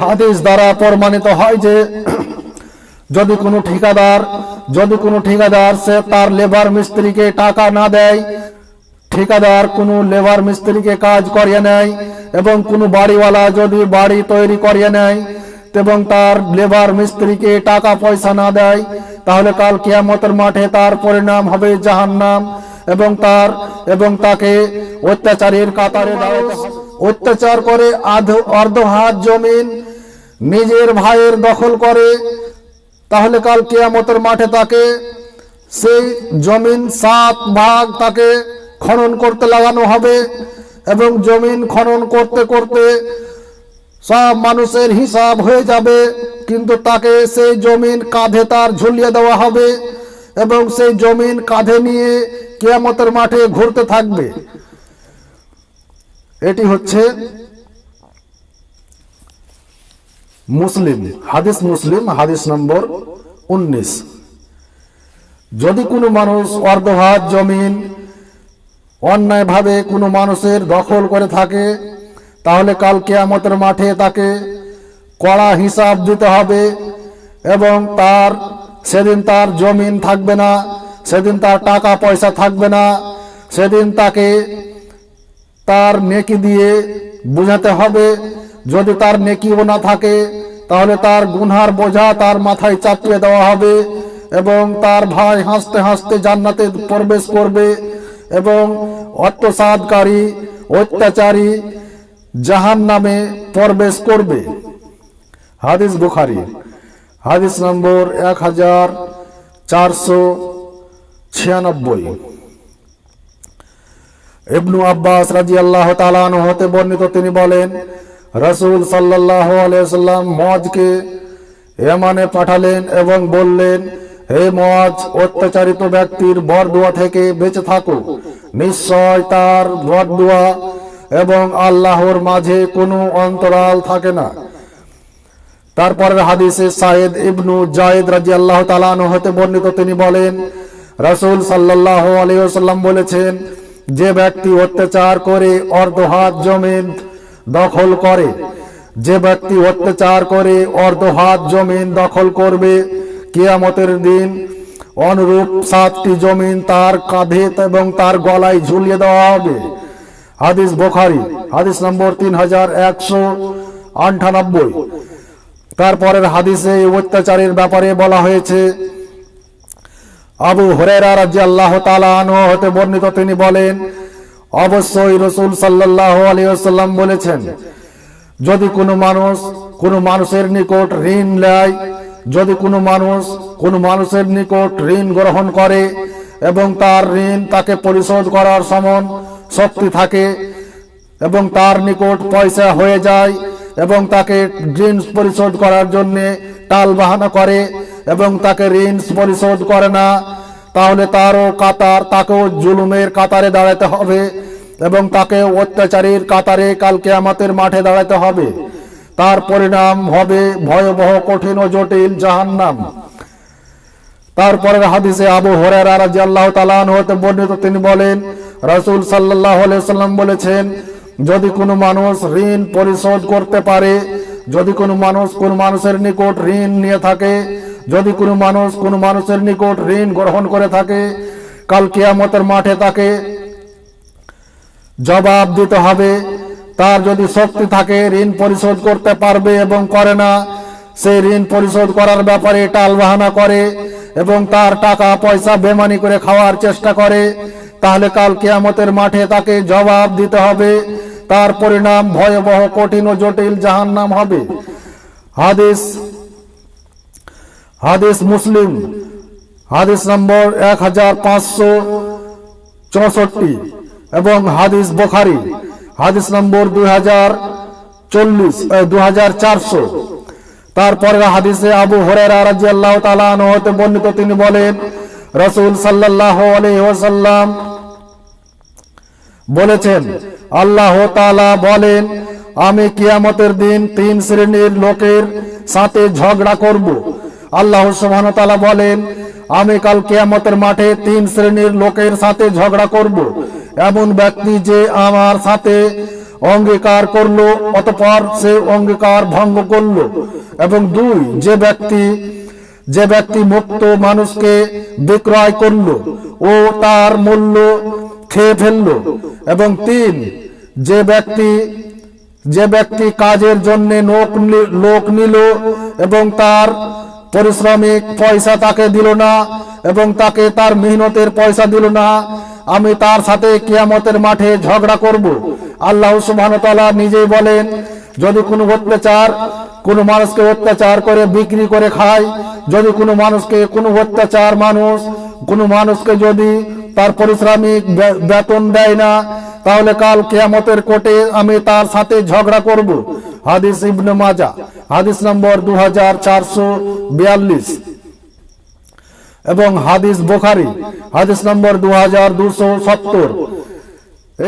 হাদিস দ্বারা প্রমাণিত হয় যে যদি কোনো ঠিকাদার, যদি কোনো ঠিকাদার সে তার লেবার মিস্ত্রিকে টাকা না দেয়, ঠিকাদার কোনো লেবার মিস্ত্রিকে কাজ করিয়ে নেয় এবং কোনো বাড়িওয়ালা যদি বাড়ি তৈরি করিয়ে নেয় এবং তার লেবার মিস্ত্রিকে টাকা পয়সা না দেয়, তাহলে কাল কিয়ামতের মাঠে তার পরিণাম হবে জাহান্নাম এবং তার, এবং তাকে অত্যাচারের কাতারে। অত্যাচার করে আধ অর্ধ হাত জমিন নিজের ভাইয়ের দখল করে, তাহলে কাল কেয়ামতের মাঠে তাকে সেই জমিন সাত ভাগ তাকে খনন করতে লাগানো হবে এবং জমিন খনন করতে করতে সব মানুষের হিসাব হয়ে যাবে, কিন্তু তাকে সেই জমিন কাঁধে তার ঝুলিয়ে দেওয়া হবে এবং সেই জমিন কাঁধে নিয়ে কেয়ামতের মাঠে ঘুরতে থাকবে। এটি হচ্ছে মুসলিম, হাদিস মুসলিম, হাদিস নম্বর উনিশ। যদি কোনো মানুষ অর্ধহাত জমিন অন্যায়ভাবে কোনো মানুষের দখল করে থাকে, তাহলে কাল কেয়ামতের মাঠে তাকে কড়া হিসাব দিতে হবে এবং তার, সেদিন তার জমিন থাকবে না, সেদিন তার টাকা পয়সা থাকবে না, সেদিন তাকে তার নেকি দিয়ে বুঝাতে হবে। যদি তার নেকিও না থাকে তাহলে তার গুনহার বোঝা তার মাথায় চাপিয়ে দেওয়া হবে এবং তার ভাই হাসতে হাসতে জান্নাতে প্রবেশ করবে এবং অত্যাচারকারী, অত্যাচারী জাহান নামে প্রবেশ করবে। হাদিস বুখারি। হাদিস নম্বর এক হাজার চারশো ছিয়ানব্বই। ইবনু আব্বাস রাজি আল্লাহ তালান হতে বর্ণিত তিনি বলেন রসুল সাল্লাহ আলাইসাল্লাম মজকে এমানে পাঠালেন এবং বললেন, হে মজ অত্যাচারিত ব্যক্তির বরদুয়া থেকে বেঁচে থাকো। নিশ্চয় তার বরদুয়া এবং আল্লাহর মাঝে কোনো অন্তরাল থাকে না। তারপরের হাদিসে সাইদ ইবনু জায়েদ রাজি আল্লাহ তালান হতে বর্ণিত, তিনি বলেন, রসুল সাল্লাহ আলিয়াল্লাম বলেছেন, যে ব্যক্তি অত্যাচার করে অর্ধ হাত জমিন দখল করে। যে ব্যক্তি অত্যাচার করে, অর্ধ হাত জমিন দখল করবে। কিয়ামতের দিন অনুরূপ সাতটি জমিন তার কাঁধে এবং তার গলায় ঝুলিয়ে দেওয়া হবে। হাদিস বোখারি, হাদিস নম্বর তিন হাজার একশো আটানব্বই। তারপরের হাদিসে অত্যাচারের ব্যাপারে বলা হয়েছে, আবু হরেরা রাজি আল্লাহ তালা হতে বর্ণিত তিনি বলেন অবশ্যই রসুল সাল্লাহ আলিয়াল্লাম বলেছেন, যদি কোনো মানুষ, কোনো মানুষের নিকট ঋণ নেয়, যদি কোনো মানুষ, কোনো মানুষের নিকট ঋণ গ্রহণ করে এবং তার ঋণ তাকে পরিশোধ করার সমন শক্তি থাকে এবং তার নিকট পয়সা হয়ে যায় এবং তাকে ঋণ পরিশোধ করার জন্য টাল বাহানা করে এবং তাকে ঋণ পরিশোধ করে না, তাহলে তারও কাতার, তাকেও জুলুমের কাতারে দাঁড়াতে হবে। এবং তাকে অত্যাচারীর কাতারে কালকে আমাদের মাঠে দাঁড়াতে হবে। তার পরিণাম হবে ভয়াবহ, কঠিন ও জটিল জাহান্নাম। তারপরের হাদিসে আবু হরেরা রাজি আল্লাহ তালান হতে বর্ণিত তিনি বলেন, রসুল সাল্লাহ সাল্লাম বলেছেন, যদি কোনো মানুষ ঋণ পরিশোধ করতে পারে, যদি কোনো মানুষ কোন মানুষের নিকট ঋণ নিয়ে থাকে, যদি কোনো মানুষ কোন মানুষের নিকট ঋণ গ্রহণ করে থাকে, কাল কিয়ামতের মাঠে তাকে জবাব দিতে হবে। তার যদি শক্তি থাকে, ঋণ পরিশোধ করতে পারবে এবং করে না সেই ঋণ পরিশোধ করার ব্যাপারে টাল বাহানা করে এবং তার টাকা পয়সা বেমানি করে খাওয়ার চেষ্টা করে, তাহলে কাল কেয়ামতের মাঠে তাকে জবাব দিতে হবে। তার পরিণাম ভয়াবহ, কঠিন ও জটিল জাহান নাম হবে। হাদিস হাদিস মুসলিম, হাদিস নম্বর এক হাজার পাঁচশো চৌষট্টি। এবং হাদিস বোখারি। হাদিস নম্বর দুই হাজার চল্লিশ দুই হাজার চারশো। তারপরে হাদিসে আবু হতে বর্ণিত, তিনি বলেন, রসুল সাল্লাহ আলহ্লাম বলেছেন, আল্লাহ তালা বলেন, আমি কিয়ামতের দিন তিন শ্রেণির লোকের সাথে ঝগড়া করব। আল্লাহ সুবহান তালা বলেন আমি কাল কেয়ামতের মাঠে তিন শ্রেণির লোকের সাথে ঝগড়া করব। এমন ব্যক্তি যে আমার সাথে অঙ্গীকার করল, অতপর সে অঙ্গীকার ভঙ্গ করল। এবং দুই, যে ব্যক্তি যে ব্যক্তি মুক্ত মানুষকে বিক্রয় করল ও তার মূল্য খেয়ে ফেলল। এবং তিন, যে ব্যক্তি যে ব্যক্তি কাজের জন্য লোক নিল এবং তার পরিশ্রমিক পয়সা তাকে দিল না এবং তাকে তার মেহনতের পয়সা দিল না। আমি তার সাথে কিয়ামতের মাঠে ঝগড়া করব। আল্লাহ ওয়া নিজেই বলেন, যদি কোনো অত্যাচার কোনো মানুষকে অত্যাচার করে, বিক্রি করে খায়, যদি কোনো মানুষকে কোনো অত্যাচার মানুষ, কোনো মানুষকে যদি তার পরিশ্রমিক বেতন দেয় না, তাহলে কাল কেয়ামতের কোর্টে আমি তার সাথে ঝগড়া করব। হাদিস ইবনে মাজা হাদিস নম্বর দু চারশো বিয়াল্লিশ। এবং হাদিস বোখারি হাদিস নম্বর দু হাজার দুশো সত্তর।